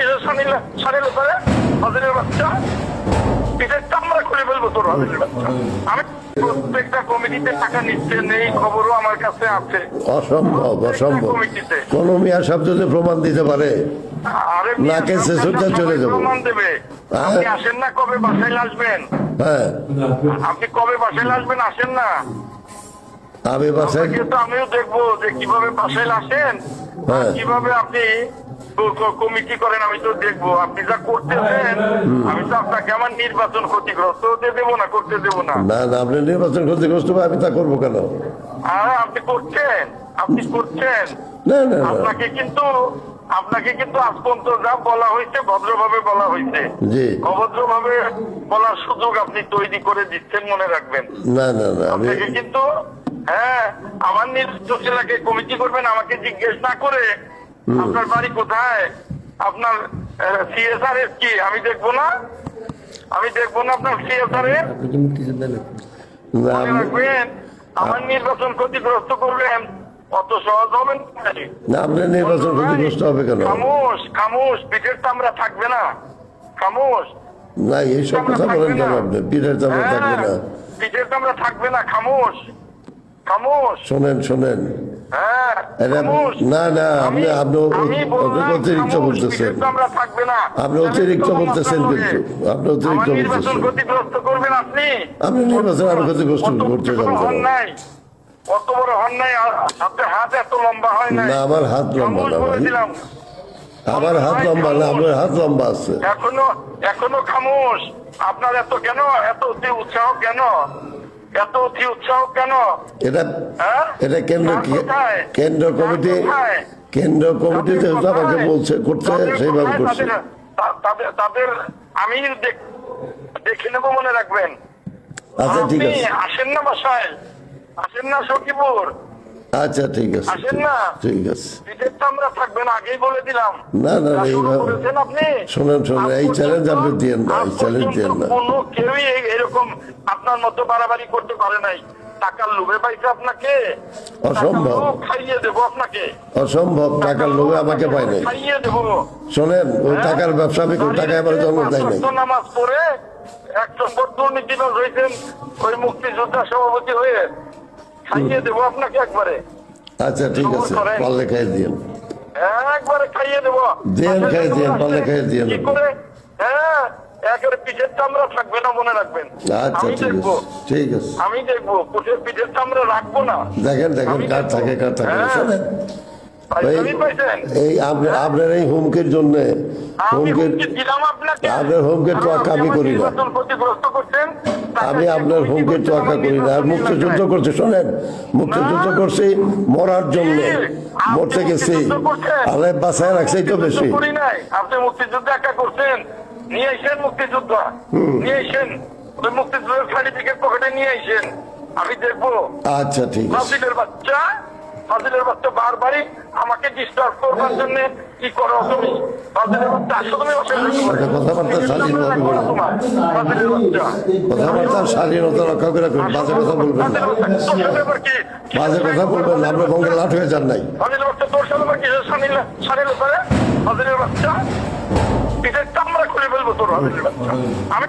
কিসের সানিল সানিল করে হাজিরের বাচ্চা পিঠের চামড়া খুলে ফেলব তোর হাজিরের বাচ্চা। আমি প্রত্যেকটা কমিটিতে টাকা নিচ্ছে নেই খবরও আমার কাছে আছে। অসম্ভব অসম্ভব। কোন মিয়া সাহেব যদি প্রমাণ দিতে পারে আরে না, কেসে চলে যাব। প্রমাণ দেবে। হ্যাঁ। আপনি আসেন না কবে বাসায় আসবেন? হ্যাঁ। আপনি কবে বাসায় আসবেন আসেন না। আমি বাসায় আমিও দেখব যে কীভাবে বাসায় আসেন হ্যাঁ। কীভাবে আপনি কমিটি করেন আমি তো দেখব। আপনি যা করতেছেন আমি তো আপনাকে আমার নির্বাচন ক্ষতিগ্রস্ত হতে দেবো না করতে দেবো না। না না আপনি নির্বাচন ক্ষতিগ্রস্ত আমি তা করব কেন? আপনি করছেন আপনি করছেন। না না না। আপনাকে কিন্তু আপনাকে কিন্তু আজ পর্যন্ত যা বলা হয়েছে ভদ্রভাবে বলা হয়েছে। জি। অভদ্রভাবে বলার সুযোগ আপনি তৈরি করে দিচ্ছেন মনে রাখবেন। না না না আপনাকে কিন্তু হ্যাঁ আমার এলাকায় কমিটি করবেন আমাকে জিজ্ঞেস না করে আপনার বাড়ি কোথায়? আপনার সিএসআর এর কি? আমি দেখব না? আমি দেখব না আপনার সিএসআর এর মনে রাখবেন আমার নির্বাচন ক্ষতিগ্রস্ত করবেন। অত সহজ হবেন না আপনার নির্বাচন ক্ষতিগ্রস্ত হবে কেন? খামোশ খামোশ পিঠের চামড়া থাকবে না। খামোশ। না এইসব কথা বলেন কেন আপনি? পিঠের চামড়া থাকবে না। হ্যাঁ, পিঠের চামড়া থাকবে না খামোশ। খামোশ। শোনেন শোনেন। হ্যাঁ। না, না, আপনি- আপনি অ- আমি অ- বললাম অতিরিক্ত বলতেছেন। পিঠের চামড়া থাকবে না। আপনি অতিরিক্ত বলতেছেন কিন্তু। আপনি অতিরিক্ত আমার বলতেছেন। আপনি। আপনি নির্বাচন আরও ক্ষতিগ্রস্ত করতে যাবেন হন কেন? নাই অত বড় হন নাই হাত এত লম্বা হয় না আমার হাত লম্বা না ভাই। আমার হাত লম্বা না আপনার হাত লম্বা আছে। এখনও এখনও খামোশ। আপনার এত কেন? এত উৎসাহ কেন? এত অতি উৎসাহ কেন? এটা হ্যাঁ? এটা কেন্দ্র কেন্দ্র কমিটি কেন্দ্র কমিটি যেহেতু আমাকে বলছে করতে সেইভাবে করছে। তাদের- আমি দেখ- দেখে নেব মনে রাখবেন। আচ্ছা ঠিক আছে। আসেন না বাসায়। আসেন না সখীপুর। আচ্ছা ঠিক আছে। ঠিক আছে। পিঠের চামড়া থাকবেন আগেই বলে দিলাম। না, না, এইভাবে- শোনেন, শোনেন, এই পর্যন্ত- আপনি দিয়েন না, এই আজ দিয়েন না। কোনো কেউই এরকম আপনার মতো বাড়াবাড়ি করতে পারে নাই। টাকার লোভে পাইছে আপনাকে। অসম্ভব। টাকার খাইয়ে দেবো আপনাকে। অসম্ভব টাকার লোভে আমাকে পাই নাই। খাইয়ে দেবো। শোনেন ওই টাকার ব্যবসা আমি কোন টাকায় আমার জন্ম দেয় নাই। নামাজ পড়ে এক নম্বর দুর্নীতিবাজ হয়েছেন ওই মুক্তিযোদ্ধা সভাপতি হয়ে খাইয়ে দেবো আপনাকে একবারে। আচ্ছা ঠিক আছে। পারলে খাই দিন একবারে খাইয়ে দেবো। দেন, খাইয়ে দিন পারলে খাইয়ে দিন কি করে? হ্যাঁ একের পিঠের চামড়া থাকবে না মনে রাখবেন। আচ্ছা আমি ঠিক দেখব। আছে ঠিক আছে। আমি দেখব পিঠের চামড়া রাখব না। দেখেন দেখেন কার থাকে কার থাকে। এই আপনার এই হুমকির জন্য হুমকির আপনার হুমকির তোয়াক্কা আমি করি না। আমি আপনার হুমকির তোয়াক্কা করি না। আর মুক্তিযুদ্ধ করছে শোনেন। মুক্তিযুদ্ধ করছি মরার জন্য। মরতে গেছি মুক্তিযুদ্ধ বাসায় রাখছে তো বেশি। আপনি মুক্তিযুদ্ধ একা করছেন। নিয়ে আইসেন মুক্তিযুদ্ধ। নিয়ে আইসেন ওই মুক্তিযুদ্ধের সার্টিফিকেট পকেটে নিয়ে আইসেন আমি দেখব। আচ্ছা ঠিক আছে। বাচ্চা ফাজিলের বাচ্চা বারবারই আমাকে ডিস্টার্ব করবার জন্য কি করো তুমি? ফাজিলের বাচ্চা আসো তুমি কথাবার্তা স্বাধীনভাবে স্বাধীনতা রক্ষা করে বাজে কথা বলবেন না। বাজে কথা বলবেন না আপনার বঙ্গে লাঠ হয়ে যান নাই। ফাজিলের বাচ্চা তোর সাথে সানিল সানিল করে ফাজিলের বাচ্চা? পিঠের চামড়া খুলে ফেলব তোর আমি